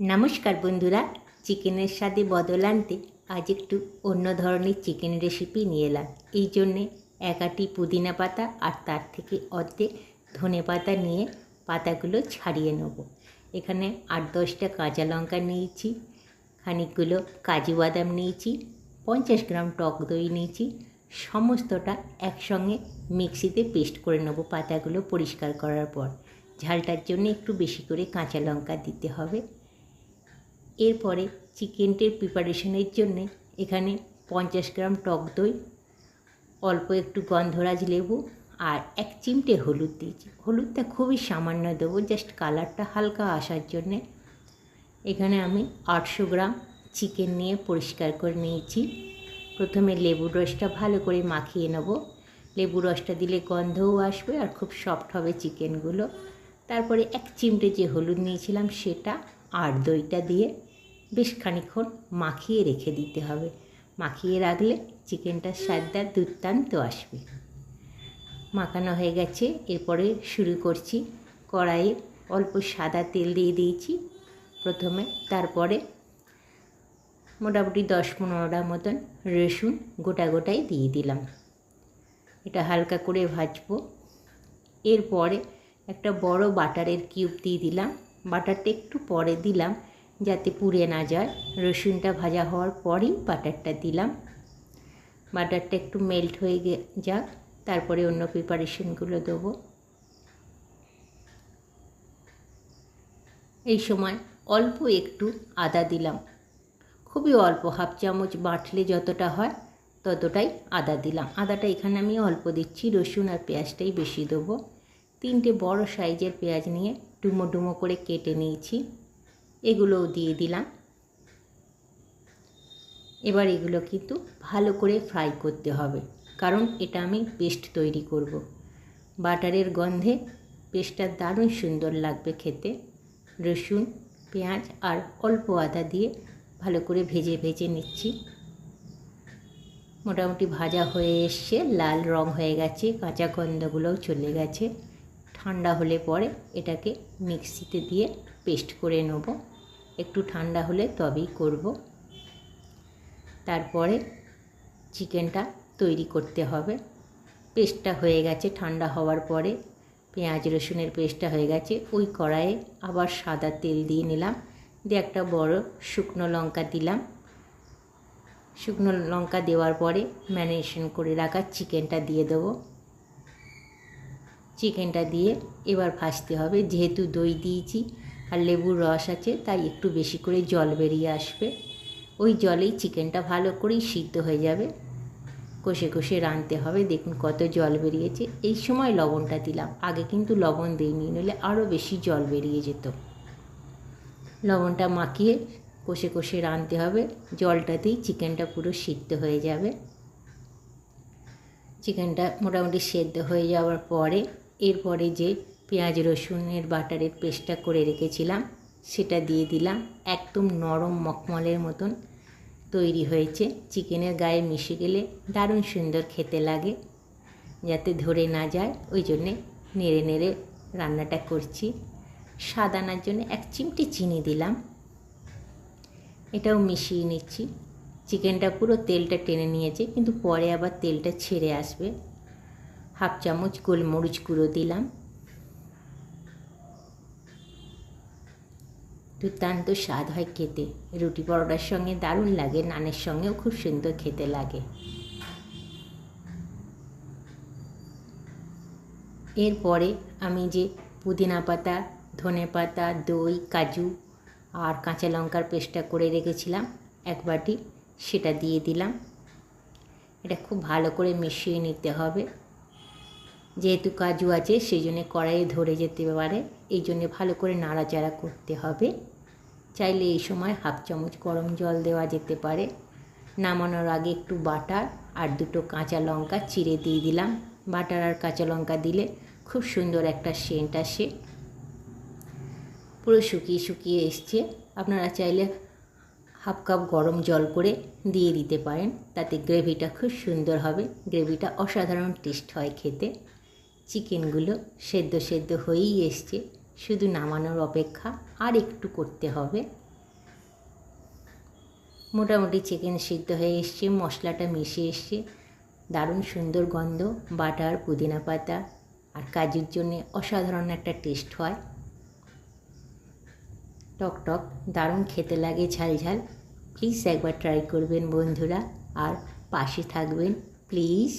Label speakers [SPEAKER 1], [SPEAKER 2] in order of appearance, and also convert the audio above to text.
[SPEAKER 1] নমস্কার বন্ধুরা, চিকেনের স্বাদে বদল আনতে আজ একটু অন্য ধরনের চিকেন রেসিপি নিয়ে এলাম। এই জন্যে এক আটি পুদিনা পাতা আর তার থেকে অর্ধেক ধনে পাতা নিয়ে পাতাগুলো ছাড়িয়ে নেব। এখানে আট দশটা কাঁচা লঙ্কা নিয়েছি, খানিকগুলো কাজু বাদাম নিয়েছি, পঞ্চাশ গ্রাম টক দই নিয়েছি, সমস্তটা একসঙ্গে মিক্সিতে পেস্ট করে নেব পাতাগুলো পরিষ্কার করার পর। ঝালটার জন্য একটু বেশি করে কাঁচা লঙ্কা দিতে হবে। এরপরে চিকেনটির প্রিপারেশনের জন্যে এখানে পঞ্চাশ গ্রাম টক দই, অল্প একটু গন্ধরাজ লেবু আর এক চিমটে হলুদ দিয়েছি। হলুদটা খুবই সামান্য দেবো জাস্ট কালারটা হালকা আসার জন্যে। এখানে আমি আটশো গ্রাম চিকেন নিয়ে পরিষ্কার করে নিয়েছি। প্রথমে লেবুর রসটা ভালো করে মাখিয়ে নেব। লেবু রসটা দিলে গন্ধও আসবে আর খুব সফট হবে চিকেনগুলো তারপরে এক চিমটে যে হলুদ নিয়েছিলাম সেটা আর দইটা দিয়ে বেশ খানিক্ষণ মাখিয়ে রেখে দিতে হবে। মাখিয়ে রাখলে চিকেনটার স্বাদটা দুর্দান্ত আসবে। মাখানো হয়ে গেছে। এরপরে শুরু করছি কড়াইয়ে অল্প সাদা তেল দিয়ে দিয়েছি। প্রথমে তারপরে মোটামুটি দশ পনেরোটা মতন রসুন গোটা গোটাই দিয়ে দিলাম। এটা হালকা করে ভাজবো। এরপরে একটা বড় বাটারের কিউব দিয়ে দিলাম। বাটারটা একটু পরে দিলাম। যাতে পুড়ে না যায়। রসুনটা ভাজা হওয়ার পরই বাটারটা দিলাম। বাটারটা একটু মেল্ট হয়ে যাক, তারপরে অন্য প্রিপারেশনগুলো দেবো। এই সময় অল্প একটু আদা দিলাম। খুবই অল্প, হাফ চামচ বাটলে যতটা হয় ততটাই আদা দিলাম। আদাটা এখানে আমি অল্প দিচ্ছি, রসুন আর পেঁয়াজটাই বেশি দেবো। তিনটে বড় সাইজের পেঁয়াজ নিয়ে ডুমো ডুমো করে কেটে নিয়েছি। এগুলোও দিয়ে দিলাম। এবার এগুলো কিন্তু ভালো করে ফ্রাই করতে হবে, কারণ এটা আমি পেস্ট তৈরি করব। বাটারের গন্ধে পেস্টটা দারুণ সুন্দর লাগবে খেতে। রসুন, পেঁয়াজ আর অল্প আদা দিয়ে ভালো করে ভেজে ভেজে নিচ্ছি। মোটামুটি ভাজা হয়ে এসছে, লাল রং হয়ে গেছে, কাঁচা গন্ধগুলোও চলে গেছে। ঠান্ডা হলে পরে এটাকে মিক্সিতে দিয়ে পেস্ট করে নেব। একটু ঠান্ডা হলে তবেই করব। তারপরে চিকেনটা তৈরি করতে হবে। পেস্টটা হয়ে গেছে, ঠান্ডা হওয়ার পরে পেঁয়াজ, রসুনের পেস্টটা হয়ে গেছে। ওই কড়াইয়ে আবার সাদা তেল দিয়ে নিলাম। দিয়ে একটা বড় শুকনো লঙ্কা দিলাম। শুকনো লঙ্কা দেওয়ার পরে ম্যারিনেশন করে রাখা চিকেনটা দিয়ে দেবো। চিকেনটা দিয়ে এবার ভাজতে হবে। যেহেতু দই দিয়েছি আর লেবুর রস আছে, তাই একটু বেশি করে জল বেরিয়ে আসবে। ওই জলেই চিকেনটা ভালো করেই সিদ্ধ হয়ে যাবে। কষে কষে রাঁধতে হবে, দেখুন কত জল বেরিয়েছে। এই সময় লবণটা দিলাম, আগে কিন্তু লবণ দিইনি, নইলে আরও বেশি জল বেরিয়ে যেত। লবণটা মাখিয়ে কষে কষে রাঁধতে হবে, জলটাতেই চিকেনটা পুরো সিদ্ধ হয়ে যাবে। চিকেনটা মোটামুটি সেদ্ধ হয়ে যাওয়ার পরে, এরপরে যে পেঁয়াজ রসুনের বাটারের পেস্টটা করে রেখেছিলাম। সেটা দিয়ে দিলাম। একদম নরম মখমলের মতন তৈরি হয়েছে। চিকেনের গায়ে মিশে গেলে দারুণ সুন্দর খেতে লাগে। যাতে ধরে না যায়, ওই জন্যে নেড়ে নেড়ে রান্নাটা করছি। স্বাদ আনার জন্য এক চিমটি চিনি দিলাম। এটাও মিশিয়ে নিচ্ছি। চিকেনটা পুরো তেলটা টেনে নিয়েছে, কিন্তু পরে আবার তেলটা ছেড়ে আসবে। হাফ চামচ গোলমরিচ গুঁড়ো দিলাম। দুর্দান্ত স্বাদ হয় খেতে। রুটি পরোটার সঙ্গে দারুণ লাগে, নানের সঙ্গেও খুব সুন্দর খেতে লাগে। এরপরে আমি যে পুদিনা পাতা, ধনে পাতা, দই, কাজু আর কাঁচা লঙ্কার পেস্টটা করে রেখেছিলাম, এক বাটি সেটা দিয়ে দিলাম। এটা খুব ভালো করে মিশিয়ে নিতে হবে। যেহেতু কাজু আছে, সেই জন্যে কড়াইয়ে ধরে যেতে পারে, এই জন্যে ভালো করে নাড়াচাড়া করতে হবে। চাইলে এই সময় হাফ চামচ গরম জল দেওয়া যেতে পারে। নামানোর আগে একটু বাটার আর দুটো কাঁচা লঙ্কা চিড়ে দিয়ে দিলাম। বাটার আর কাঁচা লঙ্কা দিলে খুব সুন্দর একটা সেন্ট আসে। পুরো শুকিয়ে শুকিয়ে এসছে। আপনারা চাইলে হাফ কাপ গরম জল করে দিয়ে দিতে পারেন। তাতে গ্রেভিটা খুব সুন্দর হবে। গ্রেভিটা অসাধারণ টেস্ট হয় খেতে। চিকেনগুলো সেদ্ধ সেদ্ধ হয়েই এসছে। শুধু নামানোর অপেক্ষা আর একটু করতে হবে। মোটামুটি চিকেন সিদ্ধ হয়ে এসছে, মশলাটা মিশে এসছে। দারুণ সুন্দর গন্ধ, বাটার, পুদিনা পাতা আর কাজুর জন্যে অসাধারণ একটা টেস্ট হয়। টক টক, দারুণ খেতে লাগে ঝাল ঝাল। প্লিজ একবার ট্রাই করবেন বন্ধুরা। আর পাশে থাকবেন প্লিজ